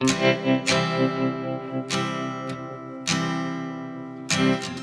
Thank you.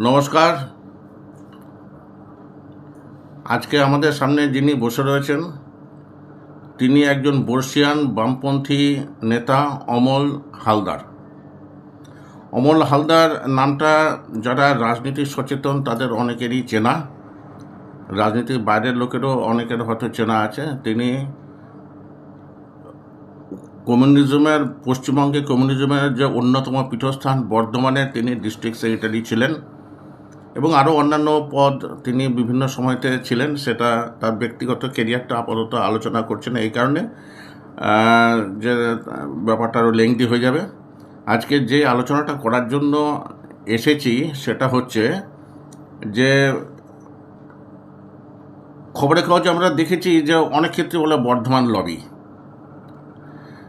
নমস্কার। আজকে আমাদের সামনে যিনি বসে রয়েছেন, তিনি একজন বর্ষিয়ান বামপন্থী নেতা অমল হালদার। অমল হালদার নামটা যারা রাজনীতি সচেতন, তাদের অনেকেরই চেনা। রাজনীতির বাইরের লোকেরও অনেকের হয়তো চেনা আছে। তিনি কমিউনিজমের, পশ্চিমবঙ্গে কমিউনিজমের যে অন্যতম পীঠস্থান, বর্ধমানে তিনি ডিস্ট্রিক্ট সেক্রেটারি ছিলেন। এবং আরও অন্যান্য পদ তিনি বিভিন্ন সময়তে ছিলেন, সেটা তার ব্যক্তিগত কেরিয়ারটা আপাতত আলোচনা করছেন এই কারণে। যে, ব্যাপারটা আরও লেংদি হয়ে যাবে। আজকে যে আলোচনাটা করার জন্য এসেছি সেটা হচ্ছে যে খবরে কাগজে আমরা দেখেছি যে অনেক ক্ষেত্রে বলে বর্ধমান লবি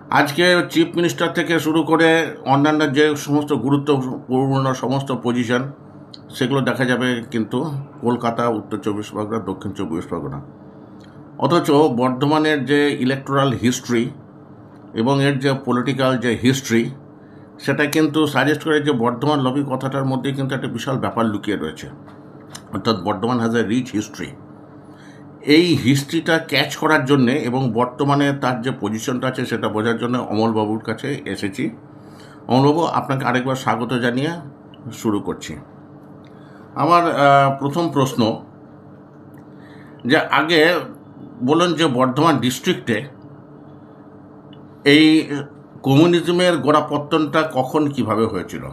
আজকে চিফ মিনিস্টার থেকে শুরু করে অন্যান্য যে সমস্ত গুরুত্বপূর্ণ সমস্ত পজিশন সেগুলো দেখা যাবে কিন্তু কলকাতা, উত্তর চব্বিশ পরগনা, দক্ষিণ চব্বিশ পরগনা। অথচ বর্ধমানের যে ইলেকটোরাল হিস্ট্রি এবং এর যে পলিটিক্যাল যে হিস্ট্রি সেটা কিন্তু সাজেস্ট করে যে বর্ধমান লবি কথাটার মধ্যে কিন্তু একটা বিশাল ব্যাপার লুকিয়ে রয়েছে। অর্থাৎ Bardhaman has a rich history এই হিস্ট্রিটা ক্যাচ করার জন্যে এবং বর্তমানে তার যে পজিশনটা আছে সেটা বোঝার জন্য অমলবাবুর কাছে এসেছি। অমলবাবু, আপনাকে আরেকবার স্বাগত জানিয়ে শুরু করছি। আমার প্রথম প্রশ্ন যে আগে বলুন যে বর্ধমান ডিস্ট্রিক্টে এই কমিউনিজমের গোড়াপত্তনটা কখন কীভাবে হয়েছিল?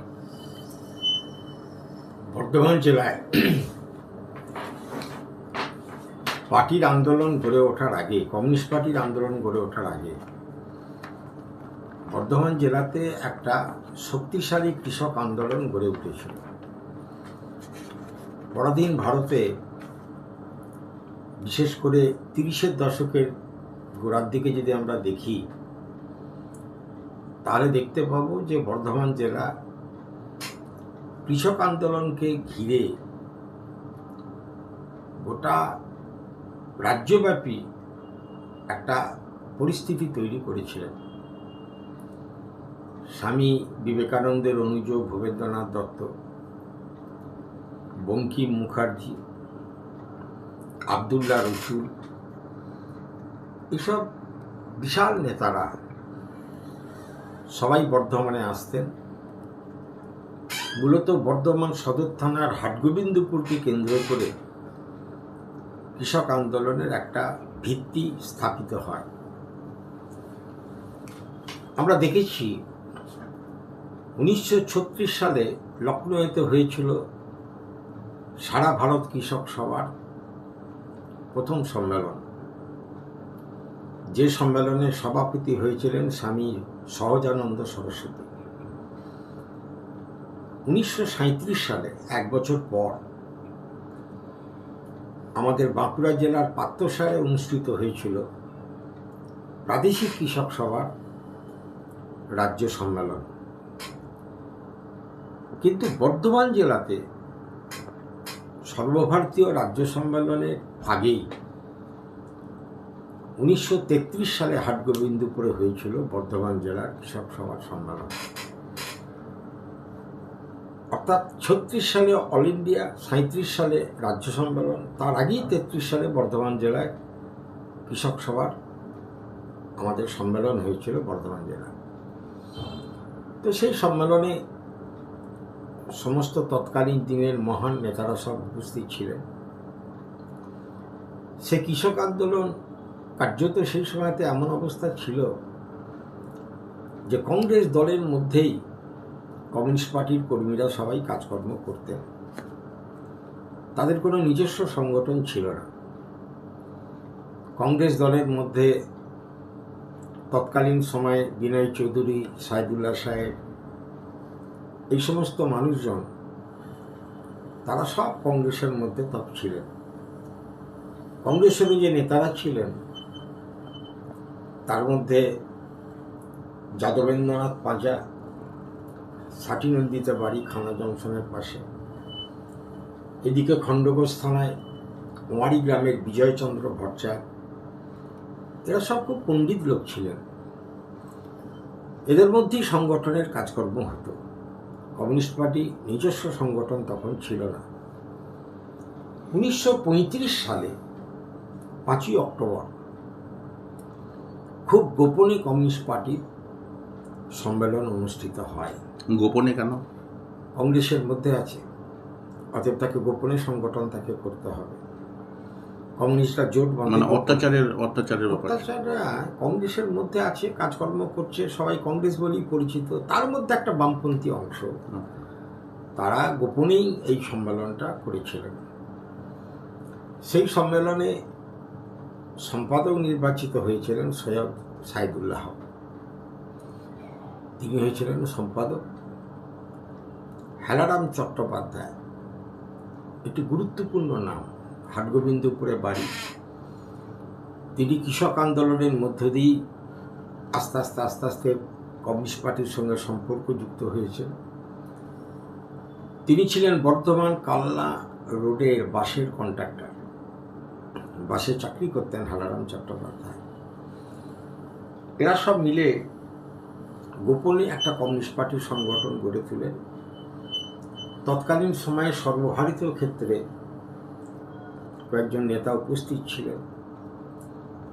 বর্ধমান জেলায় পার্টির আন্দোলন গড়ে ওঠার আগে, কমিউনিস্ট পার্টির আন্দোলন গড়ে ওঠার আগে, বর্ধমান জেলাতে একটা শক্তিশালী কৃষক আন্দোলন গড়ে উঠেছিল। পরাধীন ভারতে বিশেষ করে তিরিশের দশকের গোড়ার দিকে যদি আমরা দেখি, তাহলে দেখতে পাবো যে বর্ধমান জেলা কৃষক আন্দোলনকে ঘিরে গোটা রাজ্যব্যাপী একটা পরিস্থিতি তৈরি করেছিলেন। স্বামী বিবেকানন্দের অনুযোগ ভূপেন্দ্রনাথ দত্ত বঙ্কিম মুখার্জি, আবদুল্লাহ রসুল, এসব বিশাল নেতারা সবাই বর্ধমানে আসতেন। মূলত বর্ধমান সদর থানার হাটগোবিন্দপুরকে কেন্দ্র করে কৃষক আন্দোলনের একটা ভিত্তি স্থাপিত হয়। আমরা দেখেছি, উনিশশো ছত্রিশ সালে লখনৌতে হয়েছিল সারা ভারত কৃষক সভার প্রথম সম্মেলন। যে সম্মেলনে সভাপতি হয়েছিলেন স্বামী সহজানন্দ সরস্বতী। উনিশশো সাঁইত্রিশ সালে, এক বছর পর, আমাদের বাঁকুড়া জেলার পাত্রসারে অনুষ্ঠিত হয়েছিল প্রাদেশিক কৃষক সভার রাজ্য সম্মেলন। কিন্তু বর্ধমান জেলাতে সর্বভারতীয় রাজ্য সম্মেলনের আগেই উনিশশো তেত্রিশ সালে হাটগোবিন্দপুরে হয়েছিল বর্ধমান জেলার কৃষক সভার সম্মেলন। অর্থাৎ ছত্রিশ সালে অল ইন্ডিয়া সাঁত্রিশ সালে রাজ্য সম্মেলন, তার আগেই তেত্রিশ সালে বর্ধমান জেলায় কৃষক সভার আমাদের সম্মেলন হয়েছিল বর্ধমান জেলায়। তো সেই সম্মেলনে সমস্ত তৎকালীন দিনের মহান নেতারা সব উপস্থিত ছিলেন। সে কৃষক আন্দোলন কার্যত সেই সময়তে এমন অবস্থা ছিল যে কংগ্রেস দলের মধ্যেই কমিউনিস্ট পার্টির কর্মীরা সবাই কাজকর্ম করতেন। তাদের কোনো নিজস্ব সংগঠন ছিল না। কংগ্রেস দলের মধ্যে তৎকালীন সময়ে বিনয় চৌধুরী, সাইদুল্লাহ সাহেব এই সমস্ত মানুষজন, তারা সব কংগ্রেসের মধ্যে তৎ ছিলেন। কংগ্রেসেরও যে নেতারা ছিলেন। তার মধ্যে যাদবেন্দ্রনাথ পাঁজা নদীতে বাড়ি খানা জংশনের পাশে। এদিকে খণ্ডঘোষ থানায় ওয়ারি গ্রামের বিজয়চন্দ্র ভট্টাচার্য। এরা সব খুব পণ্ডিত লোক ছিলেন। এদের মধ্যেই সংগঠনের কাজকর্ম হতো। কমিউনিস্ট পার্টি নিজস্ব সংগঠন তখন ছিল না। উনিশশো পঁয়ত্রিশ সালে পাঁচই অক্টোবর খুব গোপনে কমিউনিস্ট পার্টির সম্মেলন অনুষ্ঠিত হয়। গোপনে কেন? কংগ্রেসের মধ্যে আছে। অতএব তাকে গোপনে সংগঠন তাকে করতে হবে। কমিউনিস্টরা জোট মানে অত্যাচারের অত্যাচারের অত্যাচাররা কংগ্রেসের মধ্যে আছে কাজকর্ম করছে সবাই কংগ্রেস বলেই পরিচিত। তার মধ্যে একটা বামপন্থী অংশ। তারা গোপনেই এই সম্মেলনটা করেছিলেন। সেই সম্মেলনে সম্পাদক নির্বাচিত হয়েছিলেন সৈয়দ সাইদুল্লাহ তিনি হয়েছিলেন সম্পাদক। হেলারাম চট্টোপাধ্যায়। একটি গুরুত্বপূর্ণ নাম। হাটগোবিন্দপুরে বাড়ি। তিনি কৃষক আন্দোলনের মধ্য দিয়েই আস্তে আস্তে আস্তে আস্তে কমিউনিস্ট পার্টির সঙ্গে সম্পর্ক যুক্ত হয়েছেন। তিনি ছিলেন বর্ধমান কালনা রোডের বাসের কন্ট্রাক্টর। বাসে চাকরি করতেন হালারাম চট্টোপাধ্যায়। এরা সব মিলে গোপনে একটা কমিউনিস্ট পার্টির সংগঠন গড়ে তোলেন। তৎকালীন সময়ে সর্বভারতীয় ক্ষেত্রে কয়েকজন নেতা উপস্থিত ছিলেন।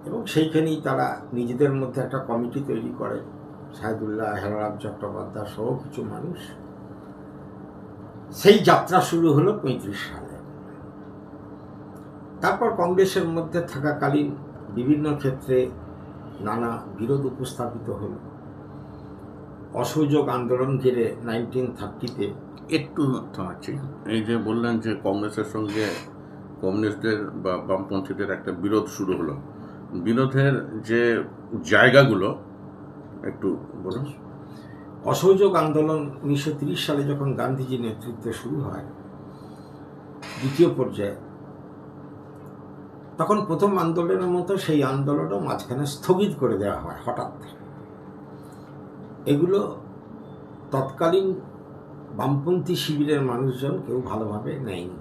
এবং সেইখানেই তারা নিজেদের মধ্যে একটা কমিটি তৈরি করে। সাহেদুল্লাহ হেলারাম চট্টোপাধ্যায় সহ কিছু মানুষ। সেই যাত্রা শুরু হলো পঁয়ত্রিশ সালে। তারপর কংগ্রেসের মধ্যে থাকাকালীন বিভিন্ন ক্ষেত্রে নানা বিরোধ উপস্থাপিত হলো। অসহযোগ আন্দোলন ঘিরে নাইনটিন থার্টিতে একটু থামাচ্ছি এই যে বললেন যে কংগ্রেসের সঙ্গে কমিউনিস্টদের বা বামপন্থীদের একটা বিরোধ শুরু হলো। বিরোধের যে জায়গাগুলো, একটু বলুন। অসহযোগ আন্দোলন উনিশশো সালে যখন গান্ধীজির নেতৃত্বে শুরু হয়, দ্বিতীয় পর্যায়ে, তখন প্রথম আন্দোলনের মতো সেই আন্দোলনও মাঝখানে স্থগিত করে দেওয়া হয় হঠাৎ। এগুলো তৎকালীন বামপন্থী শিবিরের মানুষজন কেউ ভালোভাবে নেয়নি।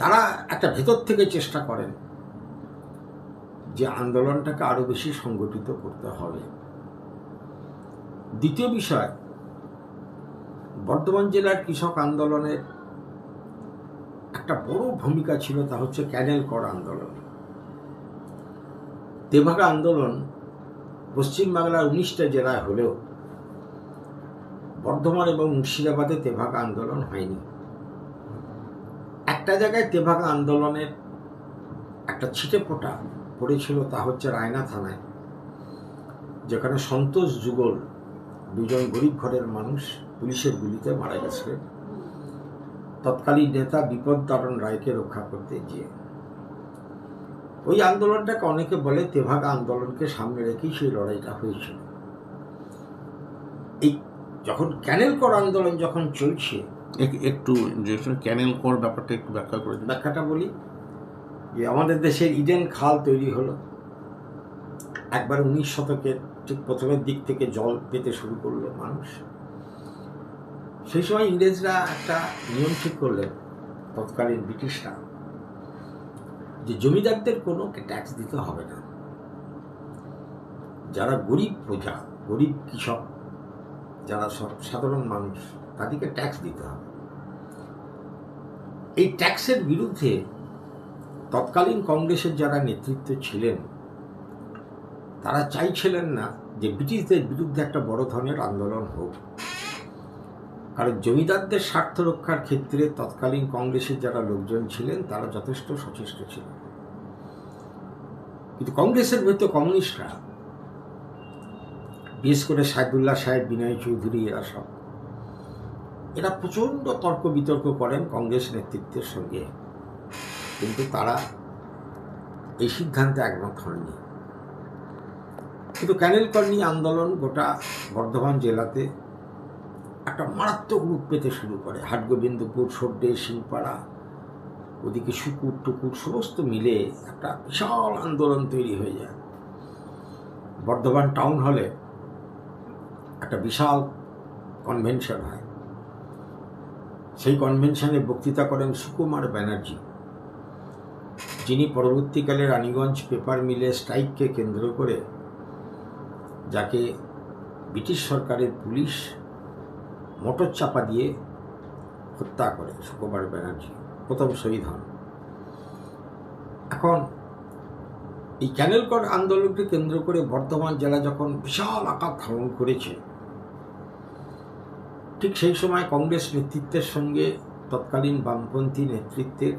তারা একটা ভেতর থেকে চেষ্টা করেন যে আন্দোলনটাকে আরও বেশি সংগঠিত করতে হবে। দ্বিতীয় বিষয়, বর্ধমান জেলার কৃষক আন্দোলনের একটা বড় ভূমিকা ছিল তা হচ্ছে ক্যানেল কর আন্দোলন। তেভাগা আন্দোলন পশ্চিমবাংলার উনিশটা জেলায় হলেও বর্ধমান এবং মুর্শিদাবাদে তেভাগা আন্দোলন হয়নি। একটা জায়গায় তেভাগা আন্দোলনের একটা ছিটে ফোটা পড়েছিল তা হচ্ছে রায়না থানায়, যেখানে সন্তোষ যুগল, দুজন গরিব ঘরের মানুষ পুলিশের গুলিতে মারা গেছিলেন তৎকালীন নেতা বিপদ তারণ রায়কে রক্ষা করতে গিয়ে। ওই আন্দোলনটাকে অনেকে বলে তেভাগা আন্দোলনকে সামনে রেখেই সেই লড়াইটা হয়েছিল। এই যখন ক্যানেল কর আন্দোলন যখন চলছে একটু ক্যানেল কর ব্যাপারটা একটু ব্যাখ্যা করে ব্যাখ্যাটা বলি, যে আমাদের দেশের ইডেন খাল তৈরি হলো। একবার উনিশ শতকের ঠিক প্রথমের দিক থেকে জল পেতে শুরু করল মানুষ। সেই সময় ইংরেজরা একটা নিয়ম ঠিক করলেন, তৎকালীন ব্রিটিশরা, যে জমিদারদের কোনো ট্যাক্স দিতে হবে না। যারা গরিব প্রজা, গরিব কৃষক, যারা সাধারণ মানুষ তাদেরকে ট্যাক্স দিতে হবে। এই ট্যাক্সের বিরুদ্ধে তৎকালীন কংগ্রেসের যারা নেতৃত্ব ছিলেন, তারা চাইছিলেন না যে ব্রিটিশদের বিরুদ্ধে একটা বড় ধরনের আন্দোলন হোক। কারণ জমিদারদের স্বার্থ রক্ষার ক্ষেত্রে তৎকালীন কংগ্রেসের যারা লোকজন ছিলেন, তারা যথেষ্ট সচেষ্ট ছিলেন। কিন্তু কংগ্রেসের ভেতর কমিউনিস্টরা, বিশেষ করে সাইদুল্লাহ সাহেব, বিনয় চৌধুরী এরা সব এরা প্রচণ্ড তর্ক বিতর্ক করেন কংগ্রেস নেতৃত্বের সঙ্গে। কিন্তু তারা এই সিদ্ধান্তে একমত হননি। কিন্তু ক্যানেল কর্নি আন্দোলন গোটা বর্ধমান জেলাতে একটা মারাত্মক রূপ পেতে শুরু করে। হাটগোবিন্দপুর সর্ডে শিলপাড়া, ওদিকে শুকুর, টুকুর, সমস্ত মিলে একটা বিশাল আন্দোলন তৈরি হয়ে যায়। বর্ধমান টাউন হলে একটা বিশাল কনভেনশন হয়। সেই কনভেনশনে বক্তৃতা করেন সুকুমার ব্যানার্জি। যিনি পরবর্তীকালে রানীগঞ্জ পেপার মিলে স্ট্রাইককে কেন্দ্র করে, যাকে ব্রিটিশ সরকারের পুলিশ মোটর চাপা দিয়ে হত্যা করে সুকুমার ব্যানার্জি, প্রথম শহীদ হন। এখন এই ক্যানেল কর আন্দোলনকে কেন্দ্র করে বর্ধমান জেলা যখন বিশাল আকার ধারণ করেছে ঠিক সেই সময় কংগ্রেস নেতৃত্বের সঙ্গে তৎকালীন বামপন্থী নেতৃত্বের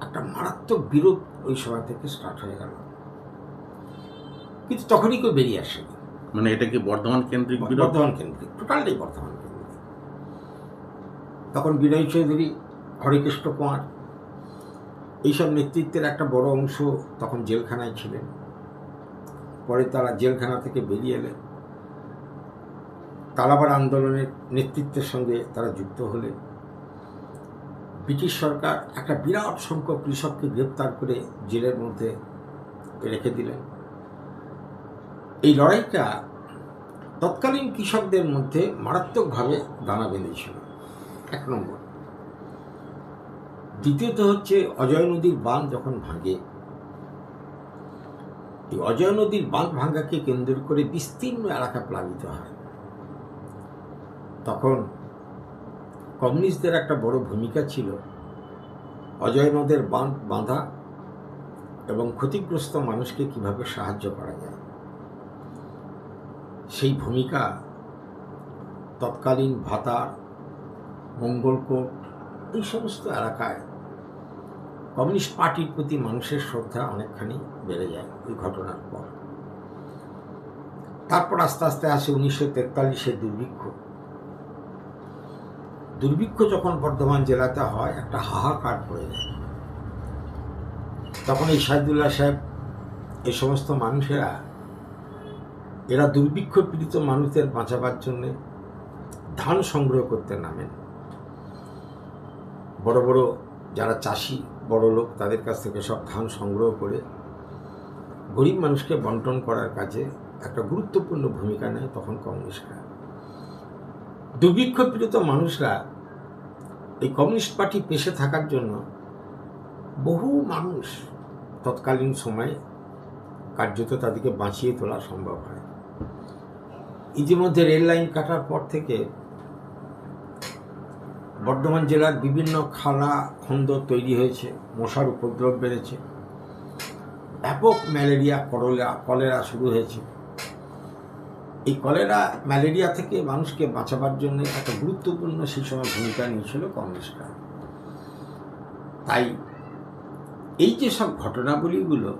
একটা মারাত্মক বিরোধ ওই সময় থেকে স্টার্ট হয়ে গেল। কিন্তু তখনই কেউ বেরিয়ে আসেনি। মানে এটা কি বর্ধমান কেন্দ্রিক বর্ধমান কেন্দ্রিক টোটালটাই বর্ধমান কেন্দ্রিক। তখন বিনয় চৌধুরী হরেকৃষ্ণ কুমার এইসব নেতৃত্বের একটা বড় অংশ তখন জেলখানায় ছিলেন। পরে তারা জেলখানা থেকে বেরিয়ে এলেন। তালাবার আন্দোলনের নেতৃত্বের সঙ্গে তারা যুক্ত হলেন ব্রিটিশ সরকার একটা বিরাট সংখ্যক কৃষককে গ্রেপ্তার করে জেলের মধ্যে রেখে দিলেন। এই লড়াইটা তৎকালীন কৃষকদের মধ্যে মারাত্মকভাবে দানা বেঁধেছিল। এক নম্বর। দ্বিতীয়ত হচ্ছে অজয় নদীর বাঁধ যখন ভাঙে, এই অজয় নদীর বাঁধ ভাঙ্গাকে কেন্দ্র করে বিস্তীর্ণ এলাকা প্লাবিত হয়। তখন কমিউনিস্টদের একটা বড় ভূমিকা ছিল অজয় নদের বাঁধ বাঁধা এবং ক্ষতিগ্রস্ত মানুষকে কীভাবে সাহায্য করা যায়। সেই ভূমিকা তৎকালীন ভাতার, মঙ্গলকোট এই সমস্ত এলাকায় কমিউনিস্ট পার্টির প্রতি মানুষের শ্রদ্ধা অনেকখানি বেড়ে যায় ওই ঘটনার পর। তারপর আস্তে আস্তে আসে উনিশশো তেতাল্লিশের দুর্ভিক্ষ। দুর্ভিক্ষ যখন বর্ধমান জেলাতে হয়, একটা হাহাকার পড়ে যায়। তখন এই সাইদুল্লাহ সাহেব, এই সমস্ত মানুষেরা, এরা দুর্ভিক্ষ পীড়িত মানুষদের বাঁচাবার জন্য ধান সংগ্রহ করতে নামেন। বড় বড় যারা চাষি, বড় লোক, তাদের কাছ থেকে সব ধান সংগ্রহ করে গরিব মানুষকে বন্টন করার কাজে একটা গুরুত্বপূর্ণ ভূমিকা নেয় তখন কমিউনিস্টরা দুর্ভিক্ষ পীড়িত মানুষরা এই কমিউনিস্ট পার্টি পেশে থাকার জন্য বহু মানুষ তৎকালীন সময়ে কার্যত তাদেরকে বাঁচিয়ে তোলা সম্ভব হয়। ইতিমধ্যে রেল লাইন কাটার পর থেকে বর্ধমান জেলার বিভিন্ন খালা খন্দ তৈরি হয়েছে, মশার উপদ্রব বেড়েছে, ব্যাপক ম্যালেরিয়া, করলা, কলেরা শুরু হয়েছে। এই কলেরা ম্যালেরিয়া থেকে মানুষকে বাঁচাবার জন্য একটা গুরুত্বপূর্ণ সেই সময় ভূমিকা নিয়েছিল কংগ্রেসরা তাই এই যে সব ঘটনাবলীগুলো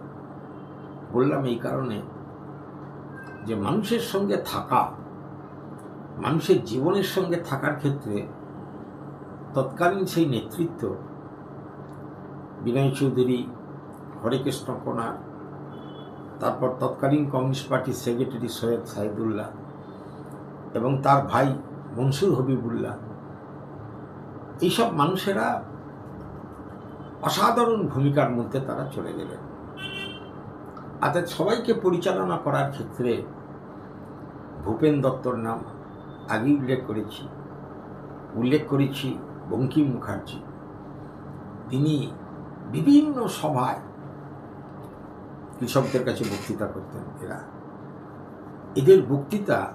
বললাম এই কারণে যে মানুষের সঙ্গে থাকা, মানুষের জীবনের সঙ্গে থাকার ক্ষেত্রে তৎকালীন সেই নেতৃত্ব বিনয় চৌধুরী, হরেকৃষ্ণ কোনার তারপর তৎকালীন কমিউনিস্ট পার্টির সেক্রেটারি সৈয়দ সাইদুল্লাহ এবং তার ভাই মনসুর হবিবুল্লাহ। এইসব মানুষেরা অসাধারণ ভূমিকার মধ্যে তারা চলে গেলেন। অর্থাৎ সবাইকে পরিচালনা করার ক্ষেত্রে ভূপেন দত্তর নাম আগেই উল্লেখ করেছি। উল্লেখ করেছি বঙ্কিম মুখার্জি। তিনি বিভিন্ন সভায় কৃষকদের কাছে বক্তৃতা করতেন এরা। এদের বক্তৃতা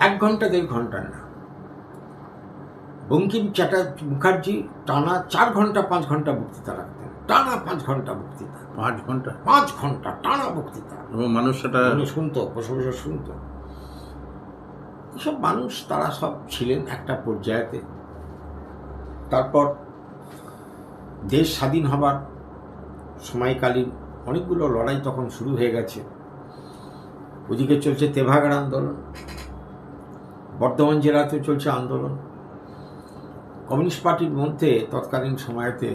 এক ঘণ্টা দেড় ঘণ্টার না। বঙ্কিম চ্যাটার্জি মুখার্জি টানা চার ঘণ্টা পাঁচ ঘণ্টা বক্তৃতা রাখতেন। টানা পাঁচ ঘণ্টা বক্তৃতা। পাঁচ ঘণ্টা? পাঁচ ঘণ্টা টানা বক্তৃতা। মানুষ সেটা শুনতো বসে বসে শুনতো। এসব মানুষ তারা সব ছিলেন একটা পর্যায়েতে। তারপর দেশ স্বাধীন হবার সময়কালীন অনেকগুলো লড়াই তখন শুরু হয়ে গেছে। ওদিকে চলছে তেভাগার আন্দোলন, বর্ধমান জেলাতেও চলছে আন্দোলন। কমিউনিস্ট পার্টির মধ্যে তৎকালীন সময়তে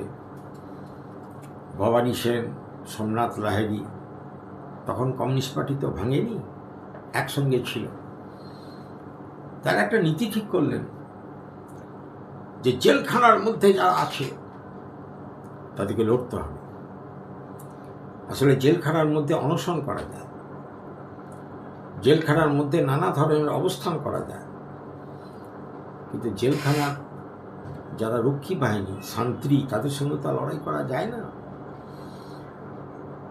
ভবানী সেন, সোমনাথ লাহেরি তখন কমিউনিস্ট পার্টি তো ভাঙেনি, একসঙ্গে ছিল। তারা একটা নীতি ঠিক করলেন যে জেলখানার মধ্যে যারা আছে, তাদেরকে লড়তে হবে। আসলে জেলখানার মধ্যে অনশন করা যায়। জেলখানার মধ্যে নানা ধরনের অবস্থান করা যায়। কিন্তু জেলখানার যারা রক্ষী বাহিনী শান্তি তাদের সঙ্গে তো লড়াই করা যায় না।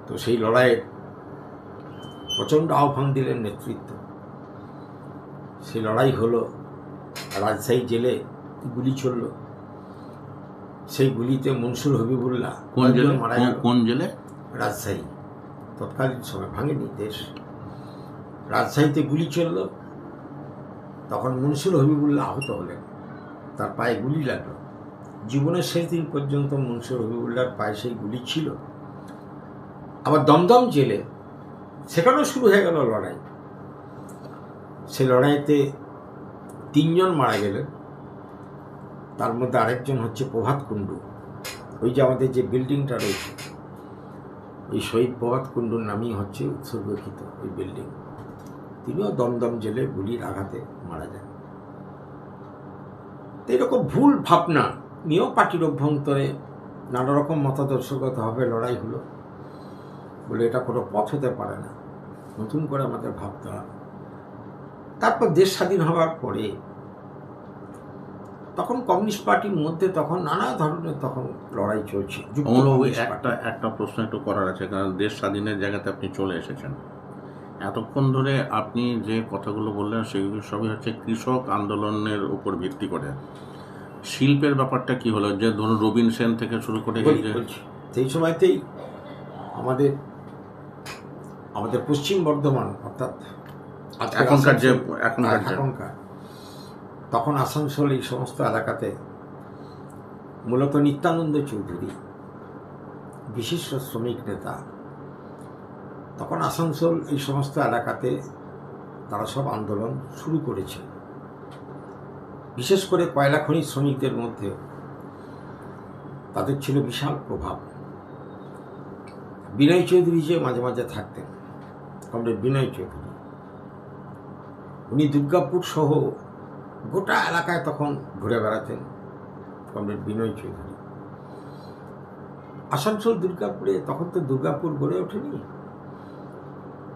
তো সেই লড়াইয়ের প্রচণ্ড আহ্বান দিলেন নেতৃত্ব। সেই লড়াই হলো রাজশাহী জেলে গুলি চলল সেই গুলিতে মনসুর হবিবুল্লাহ কোন জেলে? মারা কোন জেলে? রাজশাহী তৎকালীন সময় ভাঙেনি দেশ। রাজশাহীতে গুলি চলল। তখন মনসুর হবিবুল্লাহ আহত হলেন। তার পায়ে গুলি লাগল। জীবনের শেষ দিন পর্যন্ত মনসুর হবিবুল্লাহর পায়ে সেই গুলি ছিল। আবার দমদম জেলে সেখানেও শুরু হয়ে গেল লড়াই। সে লড়াইতে তিনজন মারা গেলেন। তার মধ্যে আরেকজন হচ্ছে প্রভাত কুণ্ডু। ওই যে আমাদের যে বিল্ডিংটা রয়েছে এই শহীদ প্রভাত কুণ্ডুর নামই হচ্ছে উৎসর্গকৃত ওই বিল্ডিং তিনিও দমদম জেলে গুলির আঘাতে মারা যান। এরকম ভুল ভাবনা নিয়েও পার্টির অভ্যন্তরে নানা রকম মতাদর্শগতভাবে লড়াই হলো বলে এটা কোনো পথ হতে পারে না। নতুন করে আমাদের ভাবতে হবে। তারপর দেশ স্বাধীন হওয়ার পরে তখন কমিউনিস্ট পার্টির মধ্যে তখন নানা ধরনের তখন লড়াই চলছে। একটা একটা প্রশ্ন একটু করার আছে কারণ দেশ স্বাধীনের জায়গাতে আপনি চলে এসেছেন এতক্ষণ ধরে আপনি যে কথাগুলো বললেন সেগুলো সবই হচ্ছে কৃষক আন্দোলনের উপর ভিত্তি করে শিল্পের ব্যাপারটা কি হলো যে ধরুন রবিন সেন থেকে শুরু করে। সেই সময়তেই আমাদের আমাদের পশ্চিম বর্ধমান অর্থাৎ এখনকার যে এখনকার যে এখনকার তখন আসানসোল এই সমস্ত এলাকাতে মূলত নিত্যানন্দ চৌধুরী, বিশিষ্ট শ্রমিক নেতা। তখন আসানসোল এই সমস্ত এলাকাতে তারা সব আন্দোলন শুরু করেছে। বিশেষ করে কয়লা খনি শ্রমিকদের মধ্যে তাদের ছিল বিশাল প্রভাব। বিনয় চৌধুরী যে মাঝে মাঝে থাকতেন কমরেড বিনয় চৌধুরী, উনি দুর্গাপুর সহ গোটা এলাকায় তখন ঘুরে বেড়াতেন কমরেড বিনয় চৌধুরী। আসানসোল, দুর্গাপুরে তখন তো দুর্গাপুর গড়ে ওঠেনি।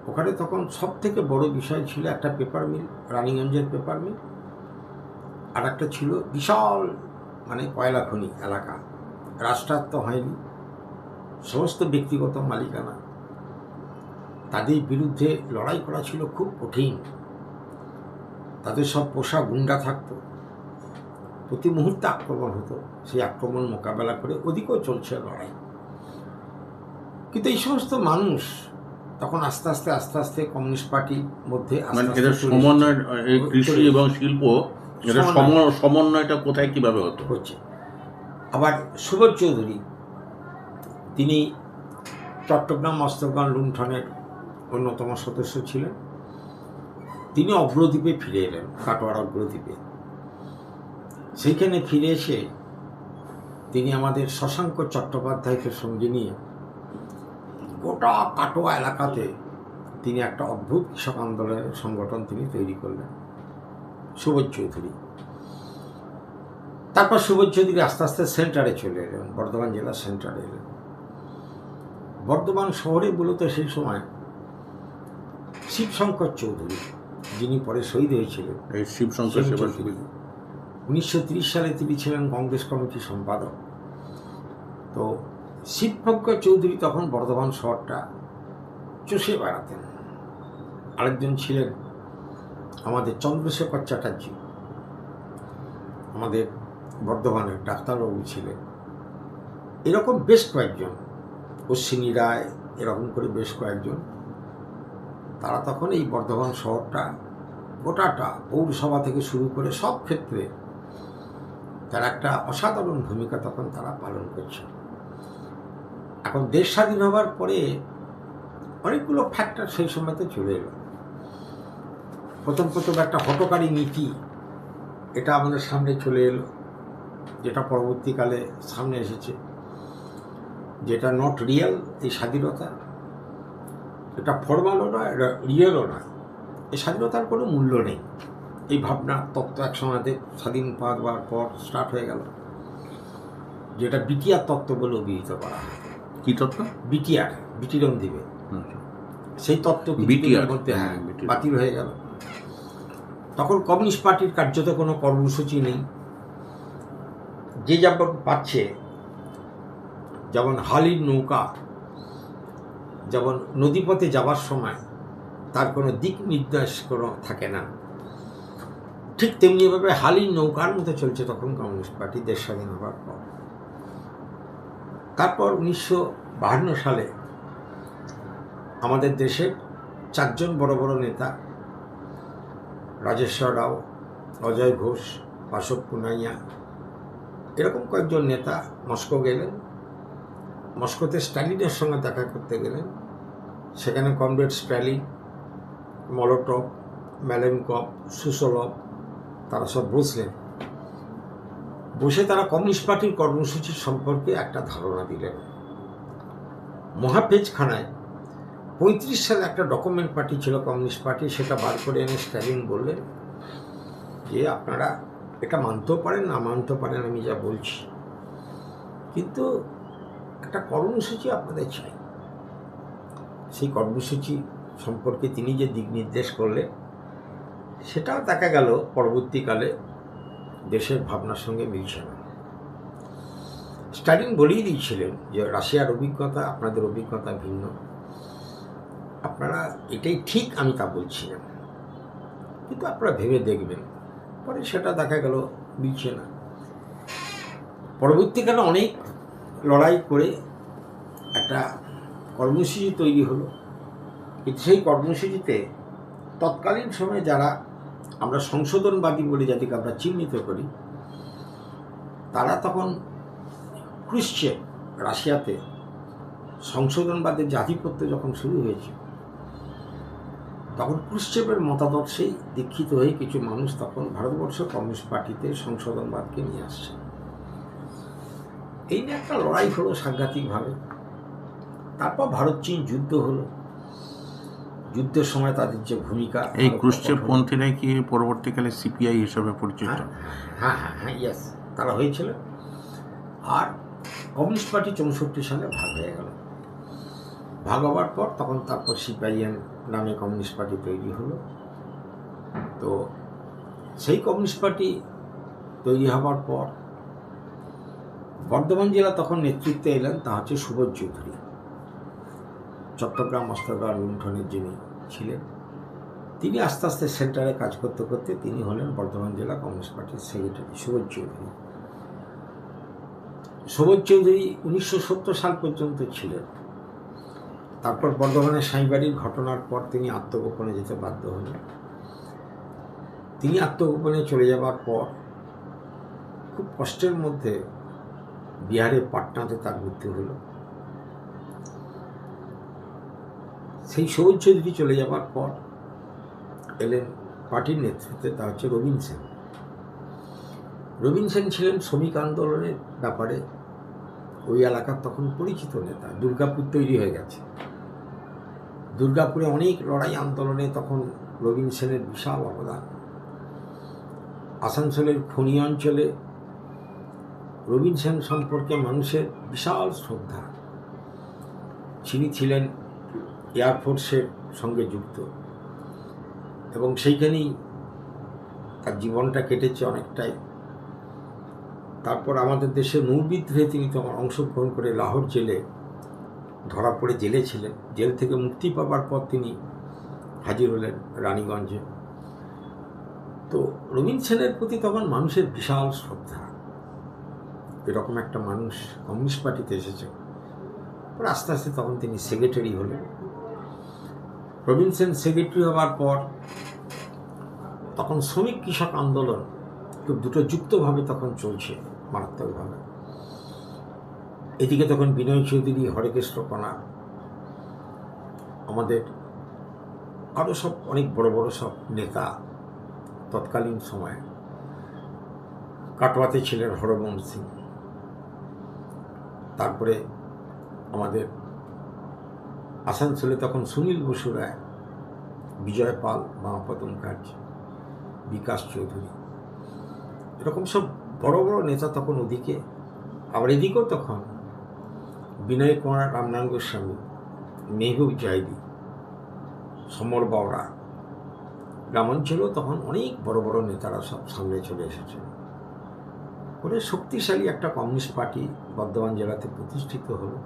ওখানে তখন সব থেকে বড় বিষয় ছিল একটা পেপার মিল রানীগঞ্জের পেপার মিল আর একটা ছিল বিশাল মানে কয়লা খনি এলাকা রাষ্ট্রায়ত্ত হয়নি, সমস্ত ব্যক্তিগত মালিকানা। তাদের বিরুদ্ধে লড়াই করা ছিল খুব কঠিন। তাদের সব পোষা গুন্ডা থাকতো। প্রতি মুহূর্তে আক্রমণ হতো। সেই আক্রমণ মোকাবেলা করে ওদিকেও চলছে লড়াই। কিন্তু এই সমস্ত মানুষ তখন আস্তে আস্তে আস্তে আস্তে কমিউনিস্ট পার্টির মধ্যে মানে। সমন্বয় কৃষি এবং শিল্প সম- সমন্বয়টা কোথায় কীভাবে হতো? হচ্ছে। আবার সুবোধ চৌধুরী তিনি চট্টগ্রাম মস্তকগণ লুণ্ঠনের অন্যতম সদস্য ছিলেন। তিনি অগ্রদ্বীপে ফিরে এলেন, কাটোয়ার অগ্রদ্বীপে। সেইখানে ফিরে এসে তিনি আমাদের শশাঙ্ক চট্টোপাধ্যায়কে সঙ্গে নিয়ে গোটা কাটোয়া এলাকাতে তিনি একটা অদ্ভুত কৃষক আন্দোলনের সংগঠন তিনি তৈরি করলেন, সুবোধ চৌধুরী। তারপর সুবোধ চৌধুরী আস্তে আস্তে সেন্টারে চলে এলেন, বর্ধমান জেলার সেন্টারে এলেন। বর্ধমান শহরে মূলত সেই সময় শিবশঙ্কর চৌধুরী। যিনি পরে শহীদ হয়েছিলেন শিবশঙ্কর উনিশশো তিরিশ সালে তিনি ছিলেন কংগ্রেস কমিটির সম্পাদক। তো শিবশঙ্কর চৌধুরী তখন বর্ধমান শহরটা চষে বেড়াতেন। আরেকজন ছিলেন আমাদের চন্দ্রশেখর চ্যাটার্জি। আমাদের বর্ধমানের ডাক্তারবাবু ছিলেন। এরকম বেশ কয়েকজন অশ্বিনী রায় এরকম করে বেশ কয়েকজন তারা তখন এই বর্ধমান শহরটা, গোটাটা পৌরসভা থেকে শুরু করে সব ক্ষেত্রে তারা একটা অসাধারণ ভূমিকা তখন তারা পালন করছে। এখন দেশ স্বাধীন হওয়ার পরে অনেকগুলো ফ্যাক্টর সেই সময়তে চলে এলো। প্রথম প্রথম একটা হটকারী নীতি, এটা আমাদের সামনে চলে এলো, যেটা পরবর্তীকালে সামনে এসেছে, যেটা নট রিয়েল এই স্বাধীনতা। এটা ফরমালও নয় এটা রিয়েলও নয়। এই স্বাধীনতার কোনো মূল্য নেই। এই ভাবনা তত্ত্ব এক সময়তে স্বাধীন পাওয়ার পর স্টার্ট হয়ে গেল। যেটা বিটিআর তত্ত্ব বলে অভিহিত করা হয়। কি তত্ত্ব? বিটিআর বিটিরম দিবে আচ্ছা। সেই তত্ত্ব কিছুদিনের মধ্যে হ্যাঁ, বাতিল হয়ে গেল। তখন কমিউনিস্ট পার্টির কার্যত কোনো কর্মসূচি নেই। যে যেমন পাচ্ছে যেমন হালির নৌকা যেমন নদীপথে যাওয়ার সময় তার কোনো দিক নির্দেশ কোনো থাকে না। ঠিক তেমনিভাবে হালির নৌকার মতো চলছে তখন কমিউনিস্ট পার্টি দেশ স্বাধীন হওয়ার পর। তারপর উনিশশো বাহান্ন সালে আমাদের দেশের চারজন বড় বড় নেতা রাজেশ্বর রাও, অজয় ঘোষ, অশোক পুনাইয়া এরকম কয়েকজন নেতা মস্কো গেলেন। মস্কোতে স্ট্যালিনের সঙ্গে দেখা করতে গেলেন। সেখানে comrade Stalin Molotov Malenkov, Suslov, তারা সব বসলেন বসে তারা কমিউনিস্ট পার্টির কর্মসূচি সম্পর্কে একটা ধারণা দিলেন। মহাপেজখানায় পঁয়ত্রিশ সালে একটা ডকুমেন্ট পার্টি ছিল কমিউনিস্ট পার্টি, সেটা বার করে এনে স্ট্যালিন বললেন যে, আপনারা এটা মানতেও পারেন, না মানতেও পারেন, আমি যা বলছি। কিন্তু একটা কর্মসূচি আপনাদের চাই। সেই কর্মসূচি সম্পর্কে তিনি যে দিক নির্দেশ করলেন, সেটাও দেখা গেল পরবর্তীকালে দেশের ভাবনার সঙ্গে মিলছে না। স্টালিন বলেই দিয়েছিলেন যে, রাশিয়ার অভিজ্ঞতা আপনাদের অভিজ্ঞতা ভিন্ন। আপনারা এটাই ঠিক, আমি তা বলছি না। কিন্তু আপনারা ভেবে দেখবেন, পরে সেটা দেখা গেল মিলছে না। পরবর্তীকালে অনেক লড়াই করে একটা কর্মসূচি তৈরি হলো। সেই কর্মসূচিতে তৎকালীন সময়ে যারা আমরা সংশোধনবাদী বলে যাদেরকে আমরা চিহ্নিত করি, তারা তখন ক্রুশ্চেভ রাশিয়াতে সংশোধনবাদের জাতিপত্য যখন শুরু হয়েছে, তখন ক্রুশ্চেভের মতাদর্শেই দীক্ষিত হয়ে কিছু মানুষ তখন ভারতবর্ষ কমিউনিস্ট পার্টিতে সংশোধনবাদকে নিয়ে আসছে। এই নিয়ে একটা লড়াই হলো সাংঘাতিকভাবে। তারপর ভারত চীন যুদ্ধ হলো। যুদ্ধের সময় তাদের যে ভূমিকা এই কঠোর- পন্থীরাই কি পরবর্তীকালে সিপিআই হিসেবে পরিচিত? হ্যাঁ হ্যাঁ হ্যাঁ হ্যাঁ ইয়েস তারা হয়েছিল। আর কমিউনিস্ট পার্টি চৌষট্টি সালে ভাগ হয়ে গেল। ভাগ হওয়ার পর তখন তারপর সিপিআইএম নামে কমিউনিস্ট পার্টি তৈরি হলো। তো সেই কমিউনিস্ট পার্টি তৈরি হওয়ার পর বর্ধমান জেলা তখন নেতৃত্বে এলেন তা হচ্ছে সুবোধ চৌধুরী। চট্টগ্রাম অস্ত্রগ্রাম লুণ্ঠনের যিনি ছিলেন, তিনি আস্তে আস্তে সেন্টারে কাজ করতে করতে তিনি হলেন বর্ধমান জেলা কংগ্রেস পার্টির সেক্রেটারি সুবোধ চৌধুরী। সুবোধ চৌধুরী উনিশশো সত্তর সাল পর্যন্ত ছিলেন। তারপর বর্ধমানের সাঁইবাড়ির ঘটনার পর তিনি আত্মগোপনে যেতে বাধ্য হলেন। তিনি আত্মগোপনে চলে যাবার পর খুব কষ্টের মধ্যে বিহারের পাটনাতে তার মৃত্যু হলো। সেই সবুজ চৌধুরী চলে যাবার পর এলেন পার্টির নেতৃত্বে তা হচ্ছে রবীন সেন। রবীন সেন ছিলেন শ্রমিক আন্দোলনের ব্যাপারে ওই এলাকার তখন পরিচিত নেতা, দুর্গাপুর তৈরি হয়ে গেছে। দুর্গাপুরে অনেক লড়াই আন্দোলনে তখন রবীন সেনের বিশাল অবদান। আসানসোলের খনি অঞ্চলে রবীন সেন সম্পর্কে মানুষের বিশাল শ্রদ্ধা। তিনি ছিলেন এয়ারফোর্সের সঙ্গে যুক্ত। এবং সেইখানেই তার জীবনটা কেটেছে অনেকটাই। তারপর আমাদের দেশে নৌ বিদ্রোহে তিনি তখন অংশগ্রহণ করে লাহোর জেলে ধরা পড়ে জেলে ছিলেন। জেল থেকে মুক্তি পাবার পর তিনি হাজির হলেন রানীগঞ্জে। তো রবীন সেনের প্রতি তখন মানুষের বিশাল শ্রদ্ধা। এরকম একটা মানুষ কমিউনিস্ট পার্টিতে এসেছে। আস্তে আস্তে তখন তিনি সেক্রেটারি হলেন। রবীন সেন সেক্রেটারি হওয়ার পর তখন শ্রমিক কৃষক আন্দোলন তো দুটো যুক্তভাবে তখন চলছে মারাত্মকভাবে। এদিকে তখন বিনয় চৌধুরী হরেকৃষ্ণ কণা আমাদের আরও সব অনেক বড় বড় সব নেতা তৎকালীন সময়ে কাটোয়াতে ছিলেন হরমোহন সিং। তারপরে আমাদের আসানসোলে তখন সুনীল বসু রায়, বিজয় পাল বামাপদ মুখার্জি বিকাশ চৌধুরী, এরকম সব বড় বড় নেতা তখন ওদিকে। আবার এদিকেও তখন বিনয় কুমার, রামনারায়ণ গোস্বামী, মেহবুব জাহিদি, সমর বাওড়া গ্রামাঞ্চলেও তখন অনেক বড় বড় নেতারা সব সামনে চলে এসেছে করে শক্তিশালী একটা কমিউনিস্ট পার্টি বর্ধমান জেলাতে প্রতিষ্ঠিত হলো।